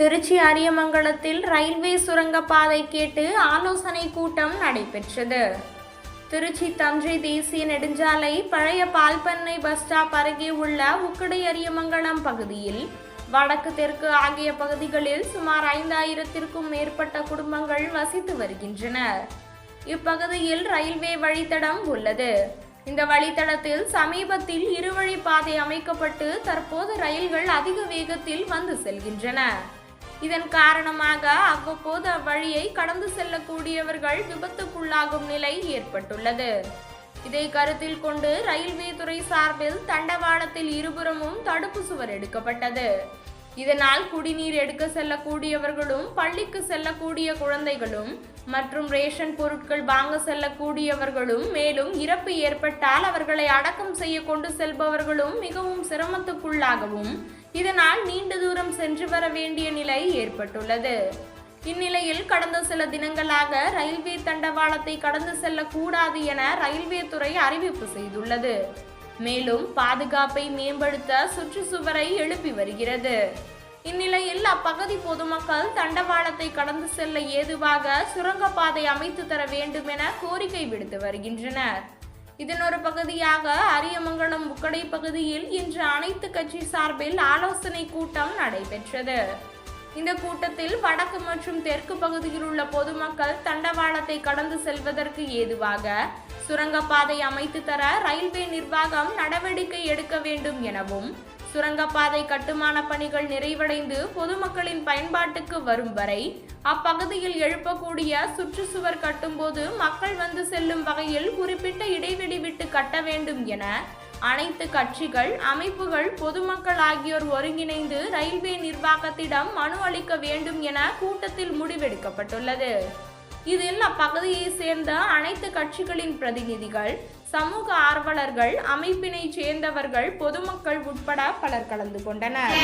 Trichy அரியமங்கலத்தில் railway சுரங்கப்பாதை கேட்டு ஆலோசனை கூட்டம் நடைபெற்றது. திருச்சி தஞ்சை தேசிய நெடுஞ்சாலை பழைய பால்பண்ணை பஸ் ஸ்டாப் அருகே உள்ள உக்கடை அரியமங்கலம் பகுதியில் வடக்கு தெற்கு ஆகிய பகுதிகளில் சுமார் ஐந்தாயிரத்திற்கும் மேற்பட்ட குடும்பங்கள் வசித்து வருகின்றனர். இப்பகுதியில் ரயில்வே வழித்தடம் உள்ளது. இந்த வழித்தடத்தில் சமீபத்தில் இருவழி பாதை அமைக்கப்பட்டு தற்போது ரயில்கள் அதிக வேகத்தில் வந்து செல்கின்றன. இதன் காரணமாக அவ்வப்போது அவ்வழியை கடந்து செல்லக்கூடியவர்கள் விபத்துக்குள்ளாகும் நிலை ஏற்பட்டுள்ளது. இதை கருத்தில் கொண்டு ரயில்வே துறை சார்பில் தண்டவாளத்தில் இருபுறமும் தடுப்பு சுவர் எடுக்கப்பட்டது. இதனால் குடிநீர் எடுக்க செல்லக்கூடியவர்களும் பள்ளிக்கு செல்லக்கூடிய குழந்தைகளும் மற்றும் ரேஷன் பொருட்கள் வாங்க செல்லக்கூடியவர்களும் மேலும் இறப்பு ஏற்பட்டால் அவர்களை அடக்கம் செய்ய கொண்டு செல்பவர்களும் மிகவும் சிரமத்துக்குள்ளாகவும் இதனால் நீண்ட தூரம் சென்று வர வேண்டிய நிலை ஏற்பட்டுள்ளது. இந்நிலையில் கடந்த சில தினங்களாக ரயில்வே தண்டவாளத்தை கடந்து செல்லக்கூடாது என ரயில்வே துறை அறிவிப்பு செய்துள்ளது. மேலும் பாதுகாப்பை மேம்படுத்த சுற்றுச்சுவரை எழுப்பி வருகிறது. இந்நிலையில் அப்பகுதி பொதுமக்கள் தண்டவாளத்தை கடந்து செல்ல ஏதுவாக சுரங்கப்பாதை அமைத்து தர வேண்டும் என கோரிக்கை விடுத்து வருகின்றனர். இதன் ஒரு பகுதியாக அரியமங்கலம் உக்கடை பகுதியில் இன்று அனைத்து கட்சி சார்பில் ஆலோசனை கூட்டம் நடைபெற்றது. இந்த கூட்டத்தில் வடக்கு மற்றும் தெற்கு பகுதியில் உள்ள பொதுமக்கள் தண்டவாளத்தை கடந்து செல்வதற்கு ஏதுவாக சுரங்கப்பாதை அமைத்து தர ரயில்வே நிர்வாகம் நடவடிக்கை எடுக்க வேண்டும் எனவும் சுரங்கப்பாதை கட்டுமான பணிகள் நிறைவடைந்து பொதுமக்களின் பயன்பாட்டுக்கு வரும் வரை அப்பகுதியில் எழுப்பக்கூடிய சுற்றுச்சுவர் கட்டும்போது மக்கள் வந்து செல்லும் வகையில் குறிப்பிட்ட இடைவெளி விட்டு கட்ட வேண்டும் என அனைத்து கட்சிகள் அமைப்புகள் பொதுமக்கள் ஆகியோர் ஒருங்கிணைந்து ரயில்வே நிர்வாகத்திடம் மனு அளிக்க வேண்டும் என கூட்டத்தில் முடிவெடுக்கப்பட்டுள்ளது. இதில் அப்பகுதியை சேர்ந்த அனைத்து கட்சிகளின் பிரதிநிதிகள் சமூக ஆர்வலர்கள் அமைப்பினை சேர்ந்தவர்கள் பொதுமக்கள் உட்பட பலர் கலந்து கொண்டனர்.